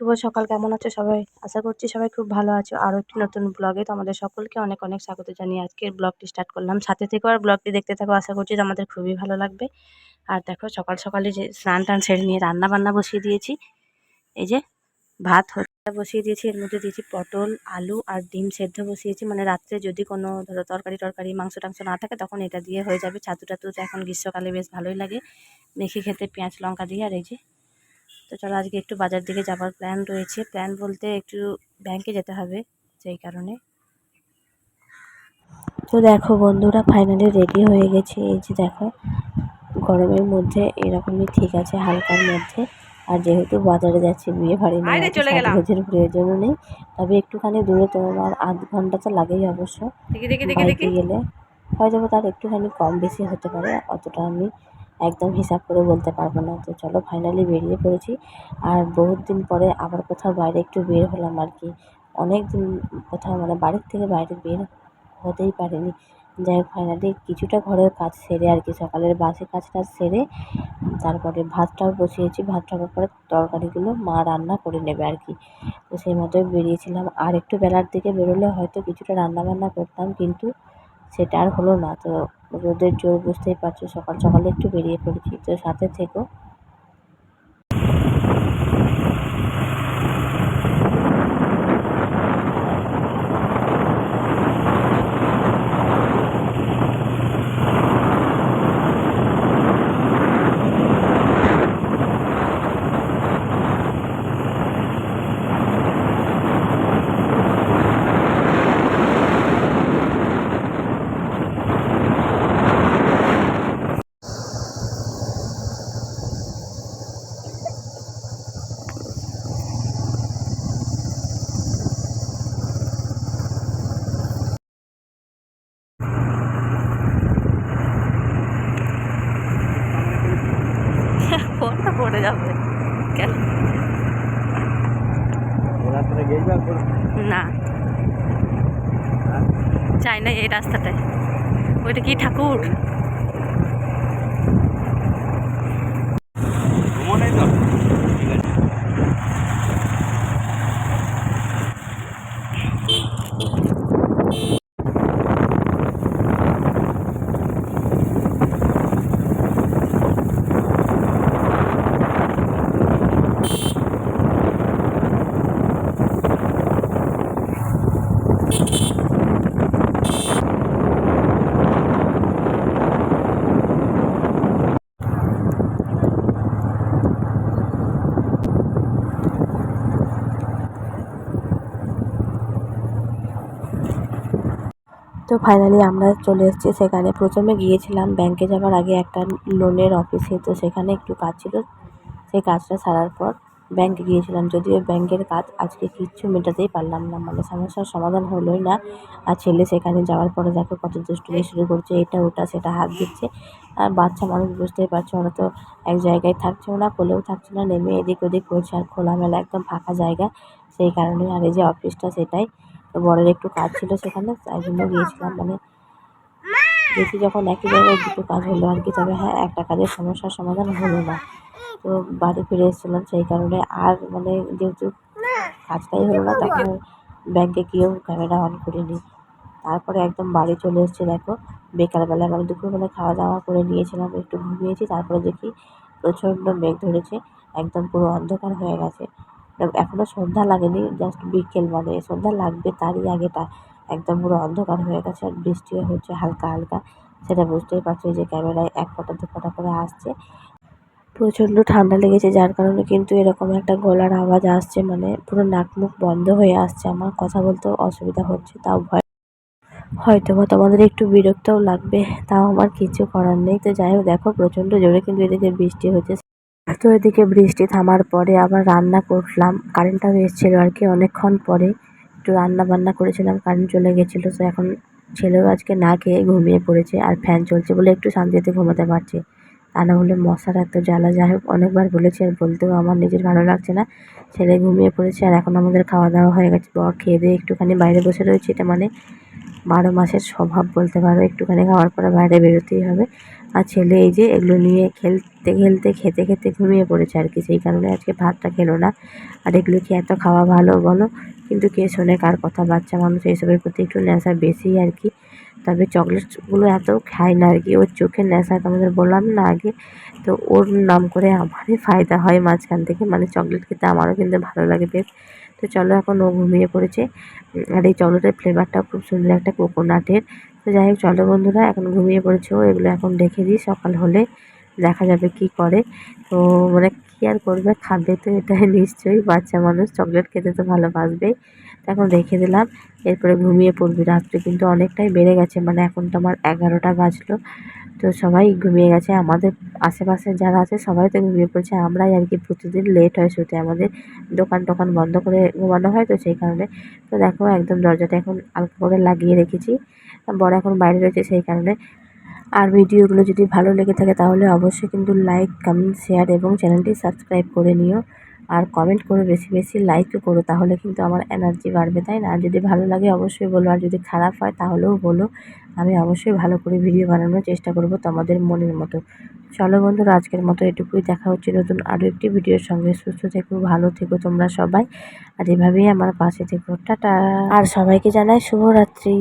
শুভ সকাল, কেমন আছো সবাই? আশা করছি সবাই খুব ভালো আছো। আরও একটি নতুন ব্লগে তোমাদের সকলকে অনেক অনেক স্বাগত জানিয়ে আজকের ব্লগটি স্টার্ট করলাম। সাথে থেকে আর ব্লগটি দেখতে থাকো, আশা করছি তোমাদের খুবই ভালো লাগবে। আর দেখো, সকাল সকালে যে স্নান টান সেরে নিয়ে রান্না বান্না বসিয়ে দিয়েছি। এই যে ভাত হতে বসিয়ে দিয়েছি, এর মধ্যে দিয়েছি পটল, আলু আর ডিম সেদ্ধ বসিয়েছি। মানে রাত্রে যদি কোনো ধরো তরকারি, টরকারি, মাংস টাংস না থাকে, তখন এটা দিয়ে হয়ে যাবে। ছাতু টাতু তো এখন গ্রীষ্মকালে বেশ ভালোই লাগে। মেখে খেতে পেঁয়াজ, লঙ্কা দিয়ে আর এই যে তো চলো আজকে একটু বাজার দিকে যাবার প্ল্যান রয়েছে। প্ল্যান বলতে একটু ব্যাংকে যেতে হবে সেই কারণে। তো দেখো বন্ধুরা ফাইনালি রেডি হয়ে গেছে। এই যে দেখো গরমের মধ্যে এরকমই ঠিক আছে হালকার মধ্যে। আর যেহেতু বাজারে যাচ্ছি বিয়ে বাড়ি সাজগোজের প্রয়োজনও নেই। তবে একটুখানি দূরে তোমার আধ ঘণ্টা তো লাগেই অবশ্য। বাইকে গেলে হয়ে যাবে তার একটুখানি কম বেশি হতে পারে অতটা আমি একদম হিসাব করে বলতে পারব না। তো চলো ফাইনালি বেরিয়ে পড়েছি। আর বহুত দিন পরে আবার কোথাও বাইরে একটু বের হলাম আর কি। অনেক দিন কোথাও মানে বাড়ির থেকে বাইরে বের হতেই পারিনি। যাই হোক ফাইনালি কিছুটা ঘরের কাজ সেরে আর কি। সকালের বাসি কাজটা সেরে তারপরে ভাতটাও বসিয়েছি। ভাতটা পরে তরকারিগুলো মা রান্না করে নেবে আর কি। তো সেই মতোই বেরিয়েছিলাম। আর একটু বেলার দিকে বেরোলে হয়তো কিছুটা রান্না বান্না করতাম, কিন্তু সেটা আর হলো না। তো রোদের জোর বুঝতেই পারছ সকাল সকালে একটু বেরিয়ে পড়েছি। তো সাথে থেকো। পড়ে যাবে। কেন? না। চাই না এই রাস্তাটায়। ওইটা কি ঠাকুর? তো। ফাইনালি আমরা চলে এসেছি সেখানে। প্রথমে গিয়েছিলাম ব্যাংকে যাওয়ার আগে একটা লোনের অফিসে তো সেখানে একটু কাজ ছিল, সেই কাজটা সারার পর ব্যাংকে গিয়েছিলাম। যদিও ব্যাংকের কাজ আজকে কিচ্ছু মেটাতেই পারলাম না মানে সমস্যার সমাধান হলোই না। আর ছেলে সেখানে যাওয়ার পরে দেখো কত দুষ্টুমি শুরু করছে, এটা, ওটা, সেটা হাত দিচ্ছে। আর বাচ্চা মানুষ বুঝতেই পারছ, ওরা তো এক জায়গায় থাকছেও না, কোলেও থাকছে না, নেমে এদিক ওদিক করছে। আর খোলামেলা একদম ফাঁকা জায়গা, সেই কারণে। আর এই যে অফিসটা সেটাই তো বরের একটু কাজ ছিল সেখানে, তাই জন্য গিয়েছিলাম। মানে দেখি যখন একই জায়গায় দুটো কাজ হলো আর কি, তবে হ্যাঁ একটা কাজের সমস্যার সমাধান হলো না। তো বাড়ি ফিরে এসেছিলাম সেই কারণে। আর মানে যেহেতু কাজটাই হলো না তখন ব্যাংকে গিয়েও ক্যামেরা অন করিনি। তারপরে একদম বাড়ি চলে এসেছি, দেখো। বিকালবেলা মানে দুপুরবেলা খাওয়া দাওয়া করে নিয়েছিলাম, একটু ঘুমিয়েছি, তারপরে দেখি প্রচণ্ড মেঘ ধরেছে, একদম পুরো অন্ধকার হয়ে গেছে। এখনও সন্ধ্যা লাগেনি জাস্ট বিকেল মানে সন্ধ্যা লাগবে তারই আগেটা একদম পুরো অন্ধকার হয়ে গেছে আর বৃষ্টিও হচ্ছে হালকা হালকা। সেটা বুঝতেই পারছ যে ক্যামেরায় এক ফোঁটা, দু ফোঁটা করে আসছে। প্রচণ্ড ঠান্ডা লেগেছে, যার কারণে কিন্তু এরকম একটা গলার আওয়াজ আসছে মানে পুরো নাক মুখ বন্ধ হয়ে আসছে। আমার কথা বলতেও অসুবিধা হচ্ছে, তাও ভয়। হয়তো বা তোমাদের একটু বিরক্তও লাগবে, তাও আমার কিছু করার নেই। তো যাই হোক, দেখো প্রচণ্ড জোরে কিন্তু এদিকে বৃষ্টি হচ্ছে। তো এদিকে বৃষ্টি থামার পরে আবার রান্না করলাম। কারেন্টটাও এসেছিল আর কি অনেকক্ষণ পরে একটু রান্না বান্না করেছিলাম কারেন্ট চলে গেছিল, তো এখন ছেলেও আজকে না খেয়ে ঘুমিয়ে পড়েছে আর ফ্যান চলছে বলে একটু শান্তিতে ঘুমাতে পারছে। তা না হলে মশার এত জ্বালা, যাই হোক, অনেকবার বলেছি আর বলতেও আমার নিজের ভালো লাগছে না। ছেলে ঘুমিয়ে পড়েছে আর এখন আমাদের খাওয়া দাওয়া হয়ে গেছে। বর খেয়ে দিয়ে একটুখানি বাইরে বসে রয়েছে, এটা মানে বারো মাসের স্বভাব বলতে পারো, একটুখানি খাওয়ার পরে বাইরে বেরোতেই হবে। আর ছেলে এই যে এগুলো নিয়ে খেলতে খেলতে, খেতে খেতে ঘুমিয়ে পড়েছে আর কি। সেই কারণে আজকে ভাতটা খেলো না। আর এগুলো কি এত খাওয়া ভালো বলো? কিন্তু কে শোনে কার কথা? বাচ্চা মানুষ এইসবের প্রতি একটু নেশা বেশি আর কি। তবে চকলেটগুলো এত খায় না আর কি। ওর চোখের নেশা তোমাদের বললাম না আগে। তো ওর নাম করে আমারই ফায়দা হয় মাঝখান থেকে। মানে চকলেট খেতে আমারও কিন্তু ভালো লাগে বেশ। তো চলো এখন ও ঘুমিয়ে পড়েছে। আর এই চকলেটের ফ্লেভারটাও খুব সুন্দর একটা কোকোনাটের তো যাই হোক, চলো বন্ধুরা, এখন ঘুমিয়ে পড়েছে ও এগুলো এখন রেখে দিই, সকাল হলে দেখা যাবে কি করে। তো মানে কী আর করবে, খাবে তো এটাই নিশ্চয়ই, বাচ্চা মানুষ, চকলেট খেতে তো ভালোবাসবেই। তো এখন রেখে দিলাম, এরপরে ঘুমিয়ে পড়বি, রাত্রে কিন্তু অনেকটাই বেড়ে গেছে মানে এখন তো আমার এগারোটা বাজলো। তো সবাই ঘুমিয়ে গেছে। আমাদের আশেপাশে যারা আছে সবাই তো ঘুমিয়ে পড়ছে। আমরাই আর কি প্রতিদিন লেট হয় শুতে। আমাদের দোকান টোকান বন্ধ করে ঘুমানো হয় তো সেই কারণে। তো দেখো একদম দরজাটা এখন হালকা করে লাগিয়ে রেখেছি। বড় এখন বাইরে রয়েছে সেই কারণে। আর ভিডিওগুলো যদি ভালো লেগে থাকে তাহলে অবশ্যই কিন্তু লাইক কমেন্ট শেয়ার এবং চ্যানেলটি সাবস্ক্রাইব করে নিও। আর কমেন্ট করো, বেশি বেশি লাইকও করো, তাহলে কিন্তু আমার এনার্জি বাড়বে, তাই না? আর যদি ভালো লাগে অবশ্যই বলো, আর যদি খারাপ হয় তাহলেও বলো, আমি অবশ্যই ভালো করে ভিডিও বানানোর চেষ্টা করব তোমাদের মনের মতো। চলো বন্ধুরা, আজকের মতো এটুকুই, দেখা হচ্ছে নতুন আরও একটি ভিডিওর সঙ্গে। সুস্থ থেকো, ভালো থেকো তোমরা সবাই, আর এভাবেই আমার পাশে থেকো। টাটা। আর সবাইকে জানাই শুভরাত্রি।